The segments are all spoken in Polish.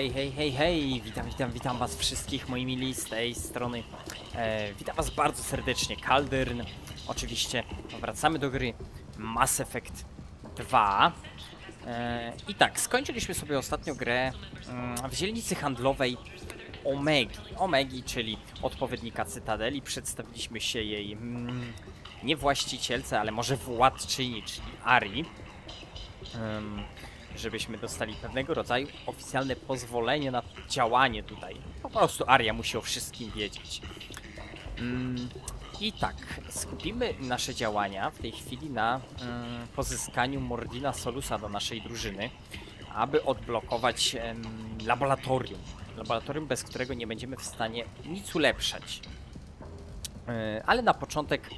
Hej, hej, hej, hej! Witam, witam, witam was wszystkich, moi mili, z tej strony. E, witam was bardzo serdecznie, Kaldyrn. Oczywiście wracamy do gry Mass Effect 2. E, I tak, skończyliśmy sobie ostatnio grę mm, w dzielnicy handlowej Omegi. Omegi, czyli odpowiednika Cytadeli. Przedstawiliśmy się jej mm, nie właścicielce, ale może władczyni, czyli Ari. Em, żebyśmy dostali pewnego rodzaju oficjalne pozwolenie na działanie tutaj. Po prostu Aria musi o wszystkim wiedzieć. Mm, I tak, skupimy nasze działania w tej chwili na mm, pozyskaniu Mordina Solusa do naszej drużyny, aby odblokować laboratorium. Laboratorium, bez którego nie będziemy w stanie nic ulepszać. E, ale na początek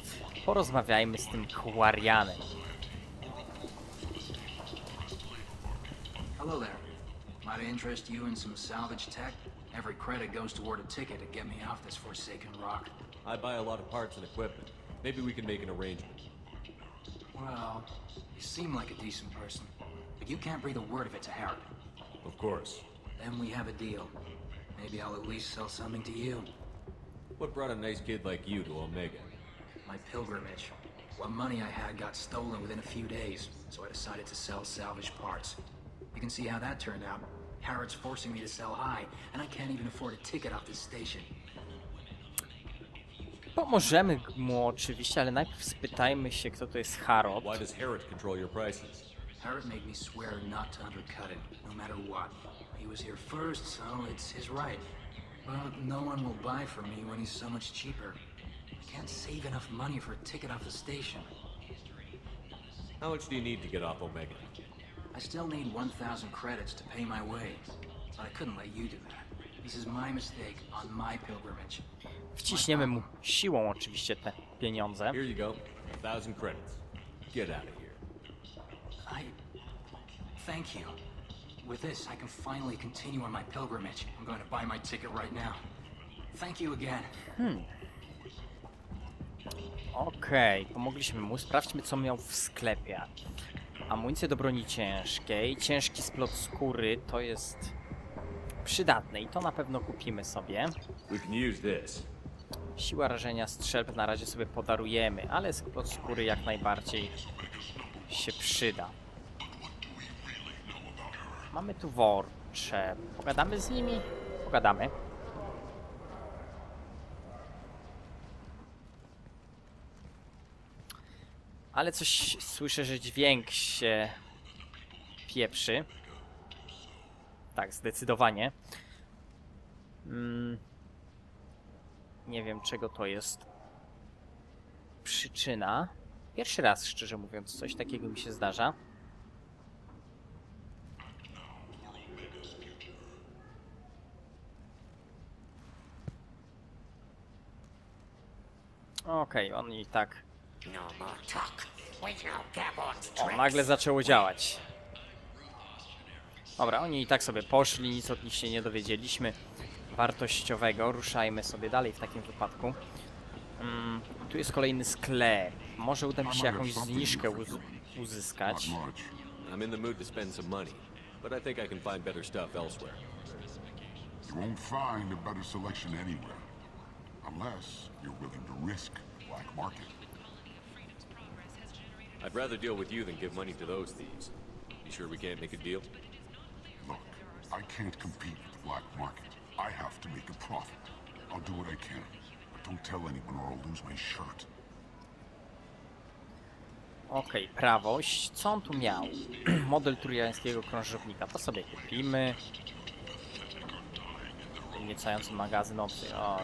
porozmawiajmy z tym Quarianem. Hello there. Might I interest you in some salvage tech? Every credit goes toward a ticket to get me off this forsaken rock. I buy a lot of parts and equipment. Maybe we can make an arrangement. Well, you seem like a decent person, but you can't breathe a word of it to Harrod. Of course. Then we have a deal. Maybe I'll at least sell something to you. What brought a nice kid like you to Omega? My pilgrimage. What money I had got stolen within a few days, so I decided to sell salvage parts. You can see how that turned out. Harrod's forcing me to sell high, and I can't even afford a ticket off this station. Pomożemy mu oczywiście, ale najpierw spytajmy się, kto to jest Harod. Why does Herod control your prices? Harrod made me swear not to undercut it, no matter what. He was here first, so it's his right. But no one will buy from me when he's so much cheaper. I can't save enough money for a ticket off the station. How much do you need to get off Omega? I still need 1,000 credits to pay my way, but I couldn't let you do that. This is my mistake on my pilgrimage. Wciśniemy mu siłą oczywiście te pieniądze. Here you go. A thousand credits. Get out of here. I... Thank you. With this, I can finally continue on my pilgrimage. I'm going to buy my ticket right now. Thank you again. Hmm. Okej, pomogliśmy mu. Sprawdźmy, co miał w sklepie. Amunicję do broni ciężkiej, ciężki splot skóry, to jest przydatne i to na pewno kupimy sobie. We can use this. Siła rażenia strzelb na razie sobie podarujemy, ale splot skóry jak najbardziej się przyda. Mamy tu worcze. Pogadamy z nimi? Pogadamy. Ale coś słyszę, że dźwięk się pieprzy. Tak, zdecydowanie. Mm. Nie wiem, czego to jest przyczyna. Pierwszy raz, szczerze mówiąc, coś takiego mi się zdarza. Okej, on i tak. No O, nagle zaczęło działać. Dobra, oni i tak sobie poszli, nic od nich się nie dowiedzieliśmy wartościowego. Ruszajmy sobie dalej w takim wypadku. Mm, tu jest kolejny sklep. Może uda mi się jakąś zniżkę uz uzyskać. Not much. I'm in the mood to spend some money, but I think I can find better stuff elsewhere. You won't find a better selection anywhere. Unless you're willing to risk black market. I'd rather deal with you than give money to those thieves. You sure we can't make a deal? Look, I can't compete with the black market. I have to make a profit. I'll do what I can. But don't tell anyone or I'll lose my shirt. Okej, prawość. Co on tu miał? Model trójańskiego krążownika. To sobie kupimy. Niecający magazyn obcy. O.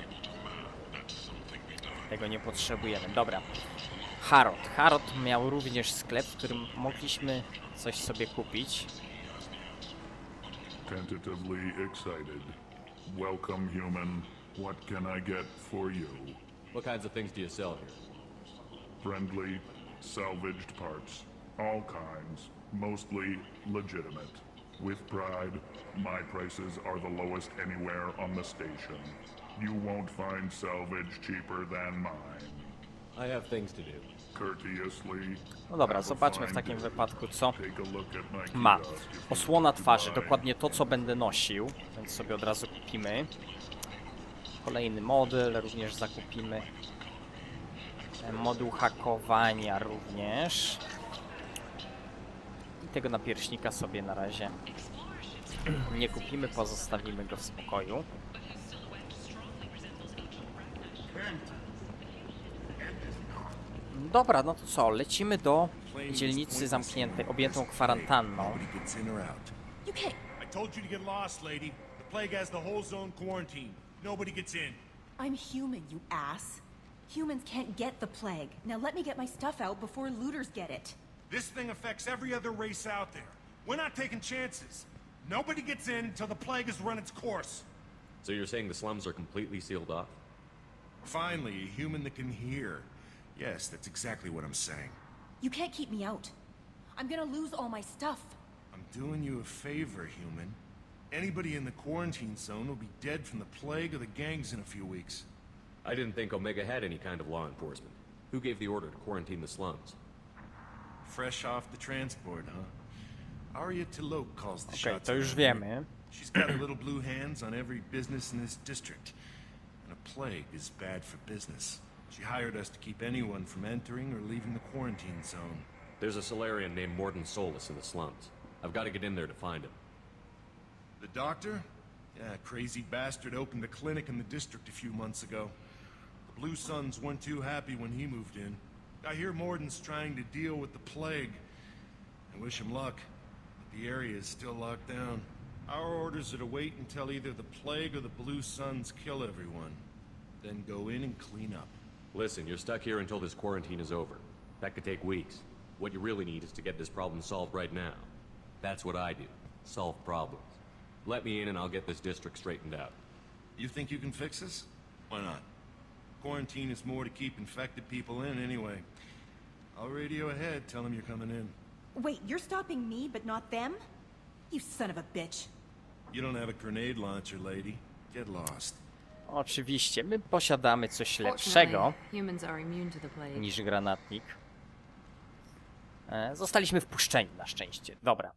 Tego nie potrzebujemy. Dobra. Harrod. Harrod miał również sklep, w którym mogliśmy coś sobie kupić. Tentatively excited. Welcome, human. What can I get for you? What kinds of things do you sell here? Friendly, salvaged parts. All kinds. Mostly legitimate. With pride, my prices are the lowest anywhere on the station. You won't find salvage cheaper than mine. I have things to do. No dobra, zobaczmy w takim wypadku co ma. Osłona twarzy, dokładnie to co będę nosił, więc sobie od razu kupimy. Kolejny model również zakupimy. E, Moduł hakowania również. I tego napierśnika sobie na razie nie kupimy, pozostawimy go w spokoju. Dobra, no to co, lecimy do dzielnicy zamkniętej, objętą kwarantanną. Nobody gets in or out. You can't. I told you to get lost, lady. The plague has the whole zone quarantined. Nobody gets in. I'm human, you ass. Humans can't get the plague. Now let me get my stuff out before looters get it. This thing affects every other race out there. We're not taking chances. Nobody gets in until the plague has run its course. So you're saying the slums are completely sealed off? Finally, a human that can hear. Yes, that's exactly what I'm saying. You can't keep me out. I'm gonna lose all my stuff. I'm doing you a favor, human. Anybody in the quarantine zone will be dead from the plague or the gangs in a few weeks. I didn't think Omega had any kind of law enforcement. Who gave the order to quarantine the slums? Fresh off the transport, huh? Arya Tilok calls the Okej, shots. to już around here. wiemy. She's got her little blue hands on every business in this district. And a plague is bad for business. She hired us to keep anyone from entering or leaving the quarantine zone. There's a Solarian named Morden Solus in the slums. I've got to get in there to find him. The doctor? Yeah, crazy bastard opened a clinic in the district a few months ago. The Blue Suns weren't too happy when he moved in. I hear Morden's trying to deal with the plague. I wish him luck, but the area is still locked down. Our orders are to wait until either the plague or the Blue Suns kill everyone. Then go in and clean up. Listen, you're stuck here until this quarantine is over. That could take weeks. What you really need is to get this problem solved right now. That's what I do. Solve problems. Let me in and I'll get this district straightened out. You think you can fix this? Why not? Quarantine is more to keep infected people in anyway. I'll radio ahead, tell them you're coming in. Wait, you're stopping me, but not them? You son of a bitch. You don't have a grenade launcher, lady. Get lost. Oczywiście, my posiadamy coś lepszego niż granatnik. E, Zostaliśmy wpuszczeni na szczęście. Dobra.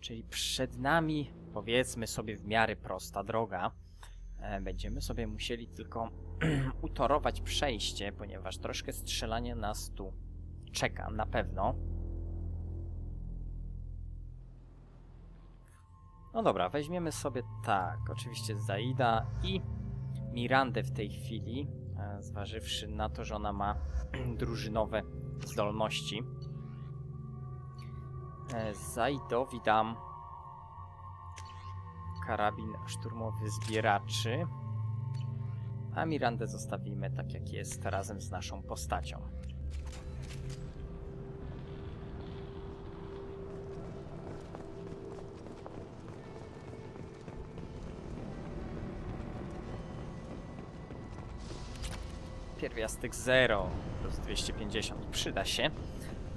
Czyli przed nami, powiedzmy sobie, w miarę prosta droga. E, Będziemy sobie musieli tylko utorować przejście, ponieważ troszkę strzelanie nas tu czeka, na pewno. No dobra, weźmiemy sobie tak, oczywiście Zaida i Mirandę w tej chwili, e, zważywszy na to, że ona ma drużynowe zdolności. E, Zaidowi dam karabin szturmowy zbieraczy, a Mirandę zostawimy tak jak jest razem z naszą postacią. Pierwiastek 0 plus 250 przyda się.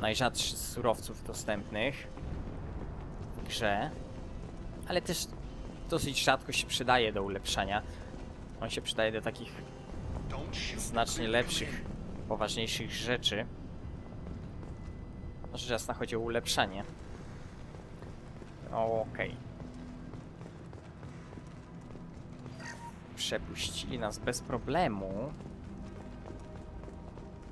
Najrzadszy z surowców dostępnych w grze, ale też dosyć rzadko się przydaje do ulepszania. On się przydaje do takich znacznie lepszych, poważniejszych rzeczy. Rzecz jasna chodzi o ulepszanie. Okej. Przepuścili nas bez problemu.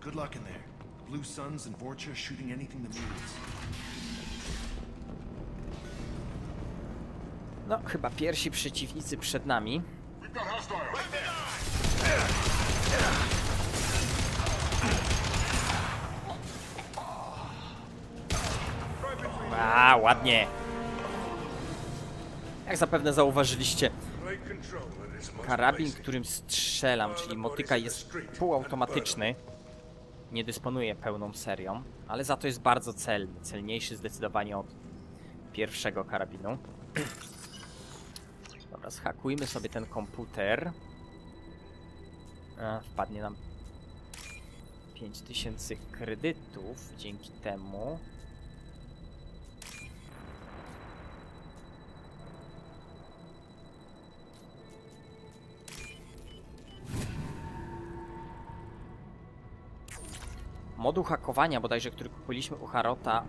Good luck in there. The Blue Suns and Vorcha shooting anything that moves. No, chyba pierwsi przeciwnicy przed nami. A, ładnie. Jak zapewne zauważyliście, karabin, którym strzelam, czyli motyka jest półautomatyczny. Nie dysponuje pełną serią, ale za to jest bardzo celny. Celniejszy zdecydowanie od pierwszego karabinu. Dobra, zhakujmy sobie ten komputer. A, wpadnie nam 5000 kredytów dzięki temu. Modu hakowania bodajże, który kupiliśmy u Harota,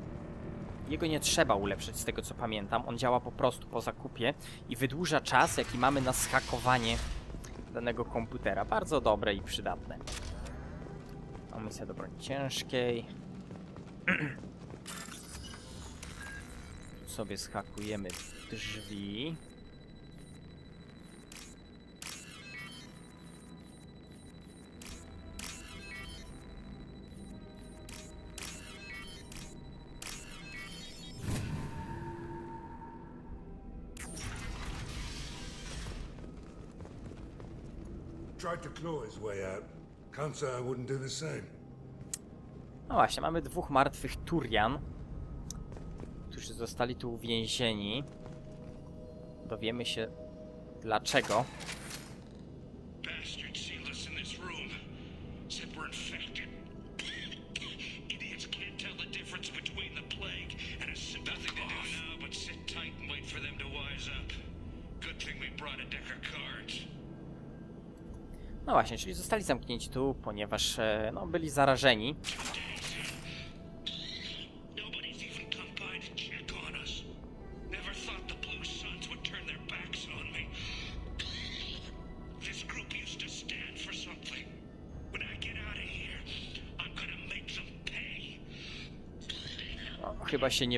jego nie trzeba ulepszyć z tego co pamiętam. On działa po prostu po zakupie i wydłuża czas, jaki mamy na zhakowanie danego komputera. Bardzo dobre i przydatne. Amunicja do broni ciężkiej. Tu sobie schakujemy drzwi. Tried to claw his way out. Can't say I wouldn't do the same. No właśnie, mamy dwóch martwych Turian, którzy zostali tu uwięzieni. Dowiemy się dlaczego. No właśnie, czyli zostali zamknięci tu, ponieważ e, no, byli zarażeni. Nobody's even come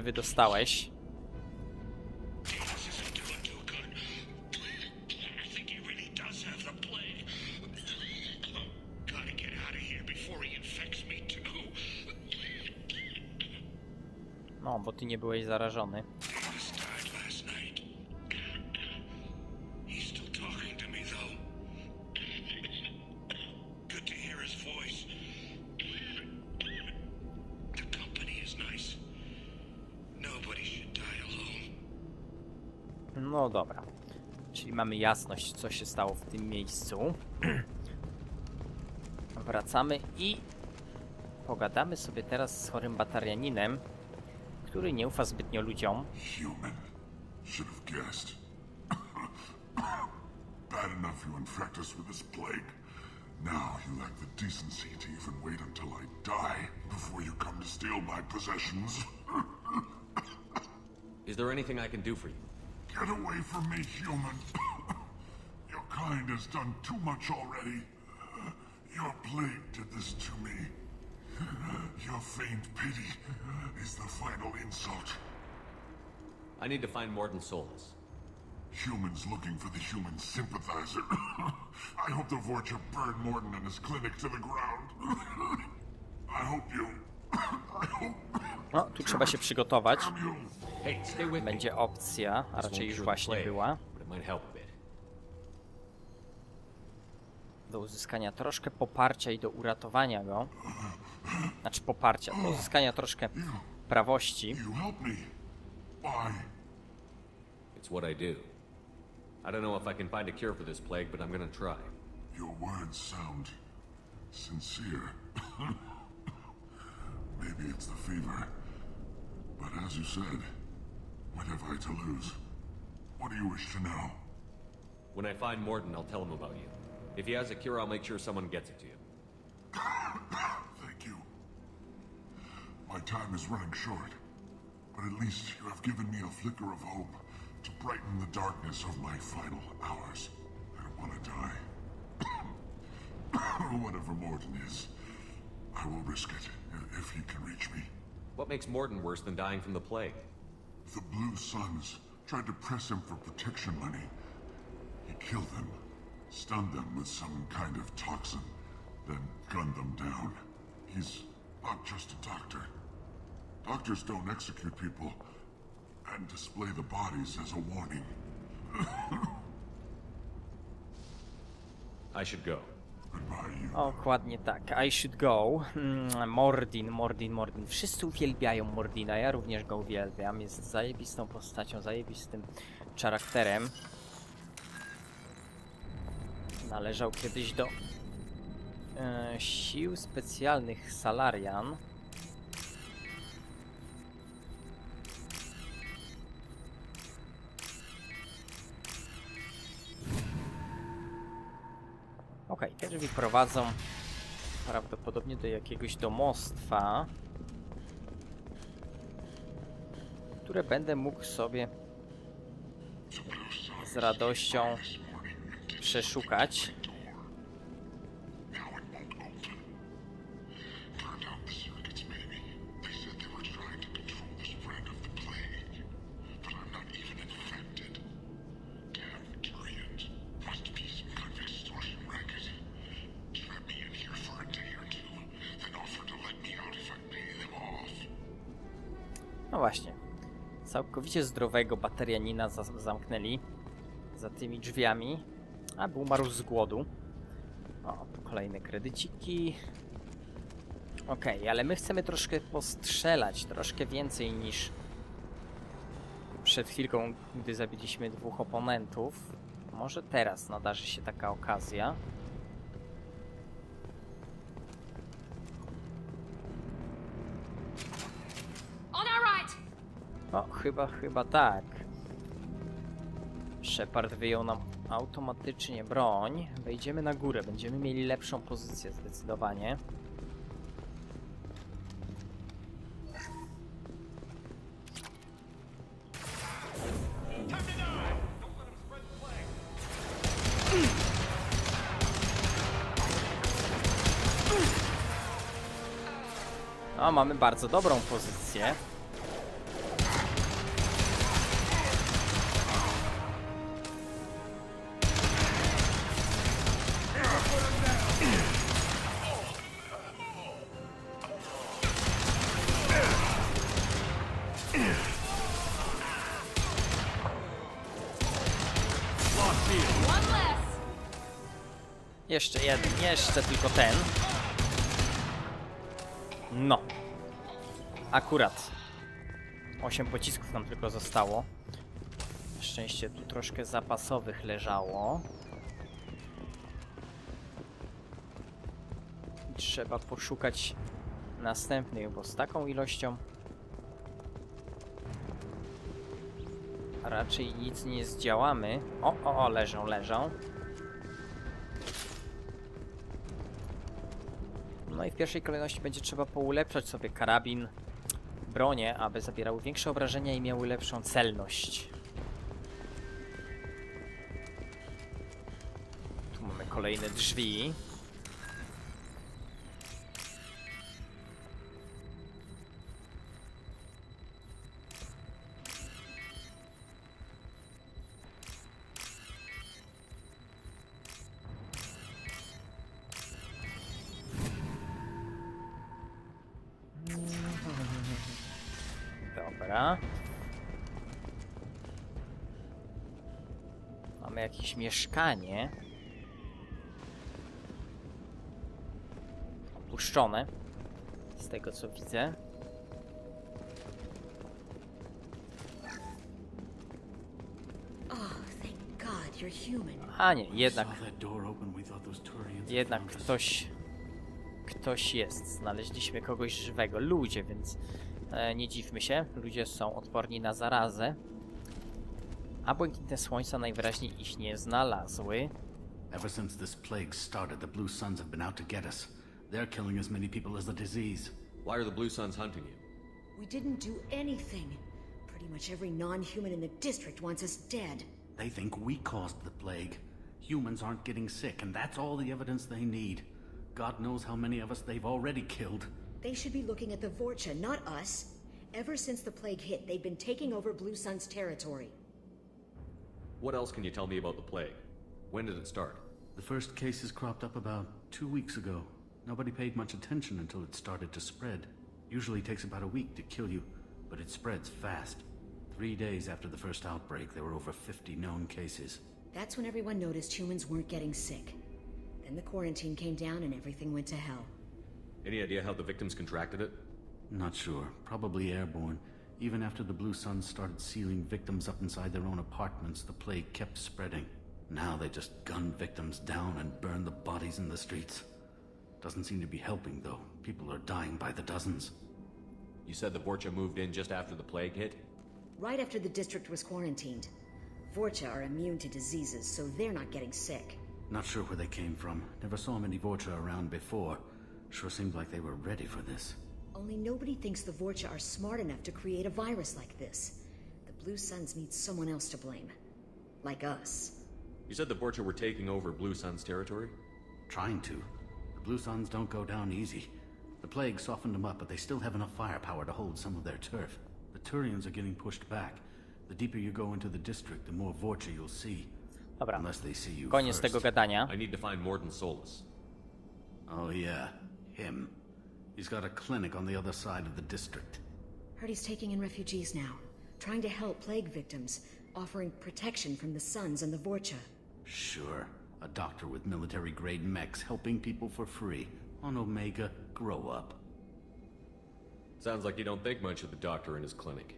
by to nice. Nobody should die alone. No dobra. Czyli mamy jasność, co się stało w tym miejscu. Wracamy i pogadamy sobie teraz z chorym batarianinem, który nie ufa zbytnio ludziom. Human. Should have guessed. Bad enough you infect us with this plague. Now you lack the decency to even wait until I die before you come to steal my possessions. Is there anything I can do for you? Get away from me, human. Your kind has done too much already. Your plague did this to me. Your feigned pity is the final insult. I need to find Morton Solus. Humans looking for the human sympathizer. I hope the Vorcha burned Morton and his clinic to the ground. I hope you. I hope. No, tu trzeba się przygotować. Będzie opcja, a raczej już właśnie była, do uzyskania troszkę poparcia i do uratowania go. Znaczy poparcia, do uzyskania troszkę prawości. Me. Why? It's what I do. I don't know if I can find a cure for this plague, but I'm gonna try. Your words sound sincere. Maybe it's the fever. But as you said, what have I to lose? What do you wish to know? When I find Morton, I'll tell him about you. If he has a cure, I'll make sure someone gets it to you. My time is running short, but at least you have given me a flicker of hope to brighten the darkness of my final hours. I don't want to die. Whatever Morton is, I will risk it uh, if he can reach me. What makes Morton worse than dying from the plague? The Blue Suns tried to press him for protection money. He killed them, stunned them with some kind of toxin, then gunned them down. He's not just a doctor. Doctors don't execute people and display the bodies as a warning. I should go. Tak. I should go. Mm, Mordin, Mordin, Mordin. Wszyscy uwielbiają Mordina, ja również go uwielbiam. Jest zajebistą postacią, zajebistym charakterem. Należał kiedyś do e, sił specjalnych Salarian. Okej, te drzwi prowadzą Prawdopodobnie do jakiegoś domostwa, które będę mógł sobie z radością przeszukać. No właśnie. Całkowicie zdrowego baterianina za zamknęli za tymi drzwiami, aby umarł z głodu. O, kolejne kredyciki. Okej, ale my chcemy troszkę postrzelać, troszkę więcej niż przed chwilką, gdy zabiliśmy dwóch oponentów. Może teraz nadarzy się taka okazja. Chyba, chyba tak. Shepard wyjął nam automatycznie broń. Wejdziemy na górę, będziemy mieli lepszą pozycję zdecydowanie. O, mamy bardzo dobrą pozycję. Jeszcze tylko ten. No. Akurat. 8 pocisków nam tylko zostało. Na szczęście tu troszkę zapasowych leżało. I Trzeba poszukać następnych, bo z taką ilością raczej nic nie zdziałamy. O, o, o, leżą, leżą. I w pierwszej kolejności będzie trzeba poulepszać sobie karabin, bronie, aby zabierały większe obrażenia i miały lepszą celność. Tu mamy kolejne drzwi. Dobra. Mamy jakieś mieszkanie. Opuszczone. Z tego co widzę. Oh. A nie, jednak, jednak ktoś... Ktoś jest. Znaleźliśmy kogoś żywego. Ludzie, więc nie dziwmy się. Ludzie są odporni na zarazę. A błękitne słońca najwyraźniej ich nie znalazły. Ever since this plague started, the Blue Suns have been out to get us. They're killing as many people as the disease. Why are the Blue Suns hunting you? We didn't do anything. Pretty much every non-human in the district wants us dead. They think we caused the plague. Humans aren't getting sick, and that's all the evidence they need. God knows how many of us they've already killed. They should be looking at the Vorcha, not us. Ever since the plague hit, they've been taking over Blue Sun's territory. What else can you tell me about the plague? When did it start? The first cases cropped up about two weeks ago. Nobody paid much attention until it started to spread. Usually takes about a week to kill you, but it spreads fast. Three days after the first outbreak, there were over 50 known cases. That's when everyone noticed humans weren't getting sick. Then the quarantine came down and everything went to hell. Any idea how the victims contracted it? Not sure. Probably airborne. Even after the Blue Suns started sealing victims up inside their own apartments, the plague kept spreading. Now they just gun victims down and burn the bodies in the streets. Doesn't seem to be helping, though. People are dying by the dozens. You said the Vorcha moved in just after the plague hit? Right after the district was quarantined. Vorcha are immune to diseases, so they're not getting sick. Not sure where they came from. Never saw many Vorcha around before. Sure seemed like they were ready for this. Only nobody thinks the Vorcha are smart enough to create a virus like this. The Blue Suns need someone else to blame. Like us. You said the Vorcha were taking over Blue Sun's territory? Trying to. The Blue Suns don't go down easy. The plague softened them up, but they still have enough firepower to hold some of their turf. The Turians are getting pushed back. The deeper you go into the district, the more Vorcha you'll see. Dobra, Unless they see you koniec first. tego gadania. I need to find Morden Solus. Oh yeah, him. He's got a clinic on the other side of the district. Heard he's taking in refugees now. Trying to help plague victims. Offering protection from the Suns and the Vorcha. Sure. A doctor with military grade mechs helping people for free. On Omega, grow up. Sounds like you don't think much of the doctor and his clinic.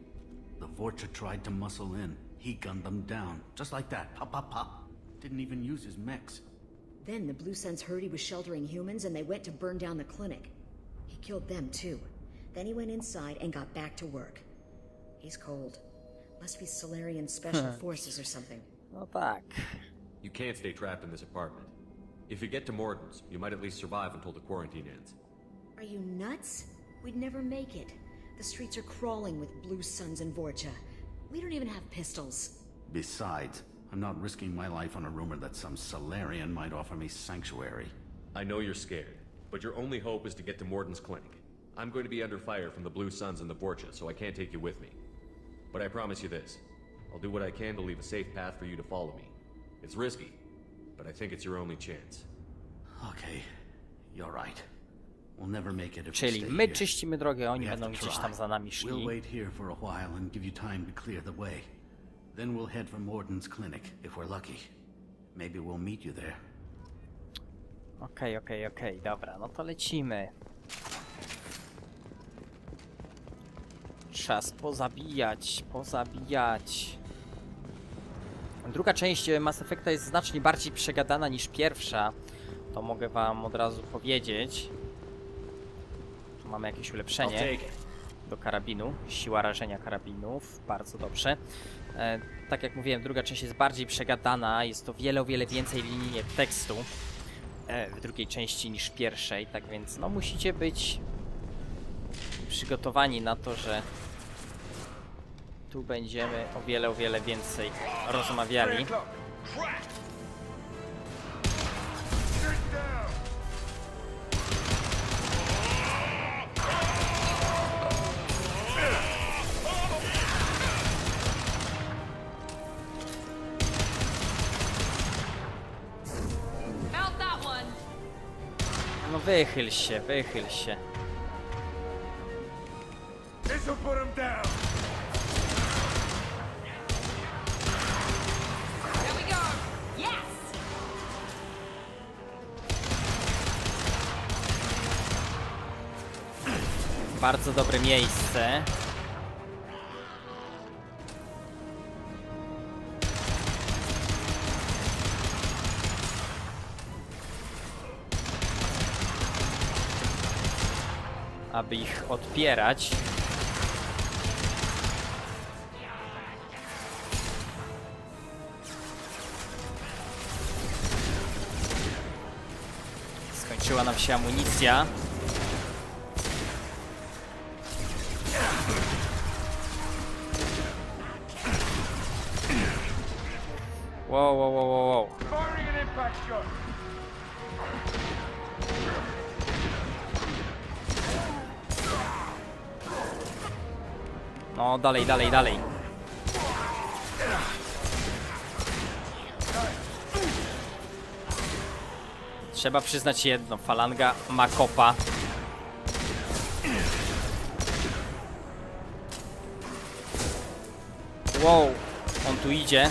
The Vorcha tried to muscle in. He gunned them down. Just like that. Pop, pop, pop. Didn't even use his mechs. Then the Blue Suns heard he was sheltering humans and they went to burn down the clinic. He killed them too. Then he went inside and got back to work. He's cold. Must be Solarian Special Forces or something. Oh, no tak. You can't stay trapped in this apartment. If you get to Morden's, you might at least survive until the quarantine ends. Are you nuts? We'd never make it. The streets are crawling with Blue Suns and Vorcha. We don't even have pistols. Besides, I'm not risking my life on a rumor that some Solarian might offer me sanctuary. I know you're scared, but your only hope is to get to Morden's clinic. I'm going to be under fire from the Blue Suns and the Borcha, so I can't take you with me. But I promise you this. I'll do what I can to leave a safe path for you to follow me. It's risky, but I think it's your only chance. Okay, you're right. We'll never make it if we Czyli stay my here. czyścimy drogę, oni We have będą to gdzieś try. tam za nami We'll wait here for a while and give you time to clear the way. Then we'll head for Morden's clinic, if we're lucky. Maybe we'll meet you there. Okej, okej, okej, dobra, no to lecimy. Czas pozabijać, pozabijać. Druga część Mass Effecta jest znacznie bardziej przegadana niż pierwsza. To mogę wam od razu powiedzieć. Tu mamy jakieś ulepszenie do karabinu. Siła rażenia karabinów. Bardzo dobrze. E, tak jak mówiłem, druga część jest bardziej przegadana. Jest to wiele, wiele więcej linii tekstu e, w drugiej części niż w pierwszej. Tak więc no musicie być przygotowani na to, że tu będziemy o wiele, o wiele więcej rozmawiali. Wychyl się, wychyl się. We go. Yes. Bardzo dobre miejsce. Aby ich odpierać. Skończyła nam się amunicja. Wow, wow. Dalej, dalej, dalej. Trzeba przyznać jedno, falanga ma kopa. Wow, on tu idzie.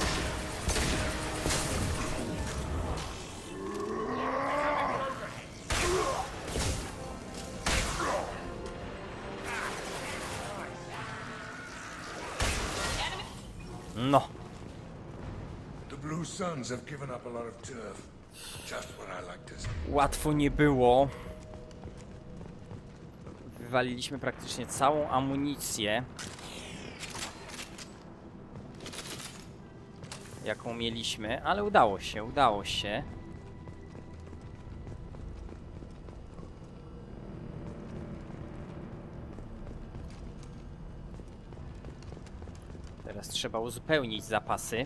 See. łatwo nie było. Wywaliliśmy praktycznie całą amunicję. Jaką mieliśmy, ale udało się, udało się. Trzeba uzupełnić zapasy.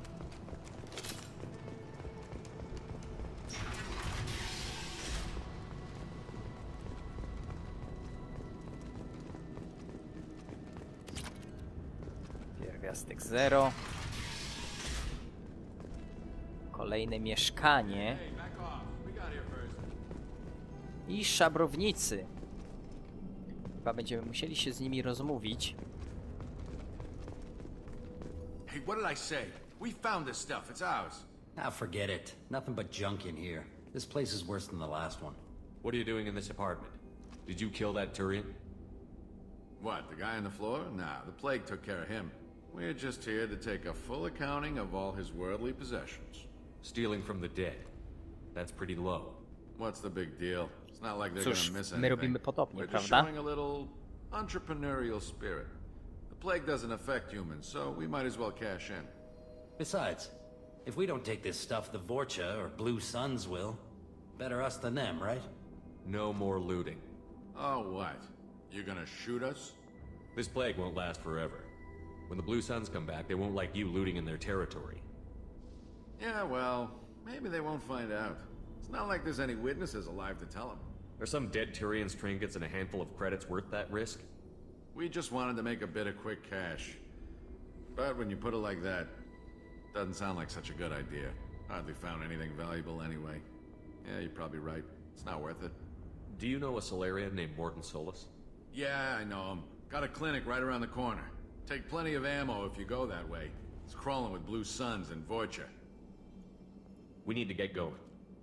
Pierwiastek 0. Kolejne mieszkanie. I szabrownicy. Chyba będziemy musieli się z nimi rozmówić. Hey, what did I say? We found this stuff. It's ours. Ah, forget it. Nothing but junk in here. This place is worse than the last one. What are you doing in this apartment? Did you kill that Turian? What, the guy on the floor? Nah, the plague took care of him. We're just here to take a full accounting of all his worldly possessions. Stealing from the dead. That's pretty low. What's the big deal? It's not like they're Cóż, gonna miss my anything. robimy podobnie, We're just prawda? showing a little entrepreneurial spirit. The plague doesn't affect humans, so we might as well cash in. Besides, if we don't take this stuff, the Vorcha or Blue Suns will. Better us than them, right? No more looting. Oh, what? You gonna shoot us? This plague won't last forever. When the Blue Suns come back, they won't like you looting in their territory. Yeah, well, maybe they won't find out. It's not like there's any witnesses alive to tell them. Are some dead Turians trinkets and a handful of credits worth that risk? We just wanted to make a bit of quick cash. But when you put it like that, doesn't sound like such a good idea. Hardly found anything valuable anyway. Yeah, you're probably right. It's not worth it. Do you know a Solarian named Morton Solus? Yeah, I know him. Got a clinic right around the corner. Take plenty of ammo if you go that way. It's crawling with Blue Suns and Vorcha. We need to get going.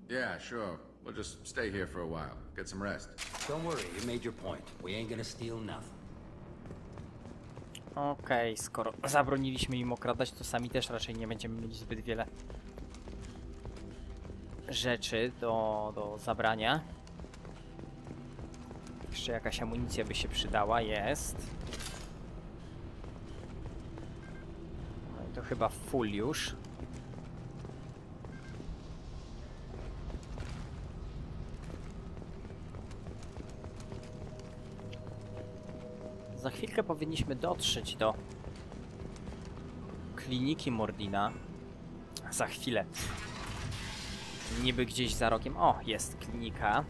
Yeah, sure. We'll just stay here for a while. Get some rest. Don't worry, you made your point. We ain't gonna steal nothing. Okej, skoro zabroniliśmy im okradać, to sami też raczej nie będziemy mieli zbyt wiele rzeczy do, do zabrania. Jeszcze jakaś amunicja by się przydała, jest. No i to chyba full już. Za chwilkę powinniśmy dotrzeć do kliniki Mordina. Za chwilę. Niby gdzieś za rogiem. O, jest klinika.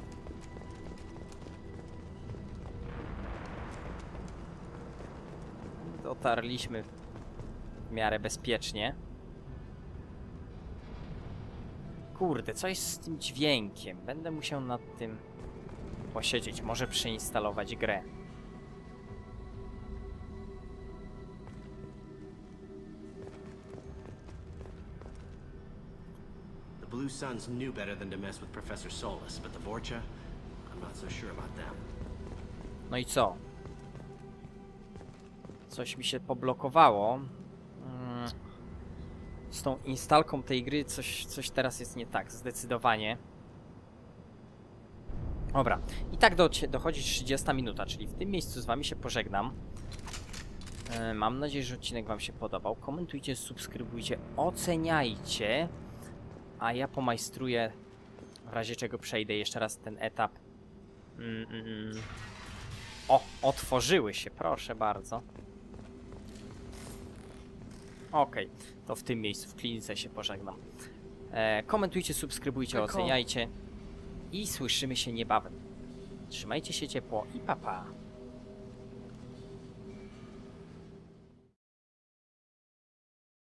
Dotarliśmy w miarę bezpiecznie. Kurde, coś z tym dźwiękiem. Będę musiał nad tym posiedzieć. Może przeinstalować grę. Knew better than to mess with Professor Solus, but the Vorcha, I'm not so sure about them. No i co? Coś mi się poblokowało. Mm. Z tą instalką tej gry coś, coś teraz jest nie tak, zdecydowanie. Dobra, i tak do, dochodzi 30 minuta, czyli w tym miejscu z wami się pożegnam. E, Mam nadzieję, że odcinek wam się podobał. Komentujcie, subskrybujcie, oceniajcie. A ja pomajstruję, w razie czego przejdę jeszcze raz ten etap. Mm, mm, mm. O, otworzyły się, proszę bardzo. Okej, to w tym miejscu, w klinice się pożegnam. E, komentujcie, subskrybujcie, oceniajcie. I słyszymy się niebawem. Trzymajcie się ciepło i papa. Pa.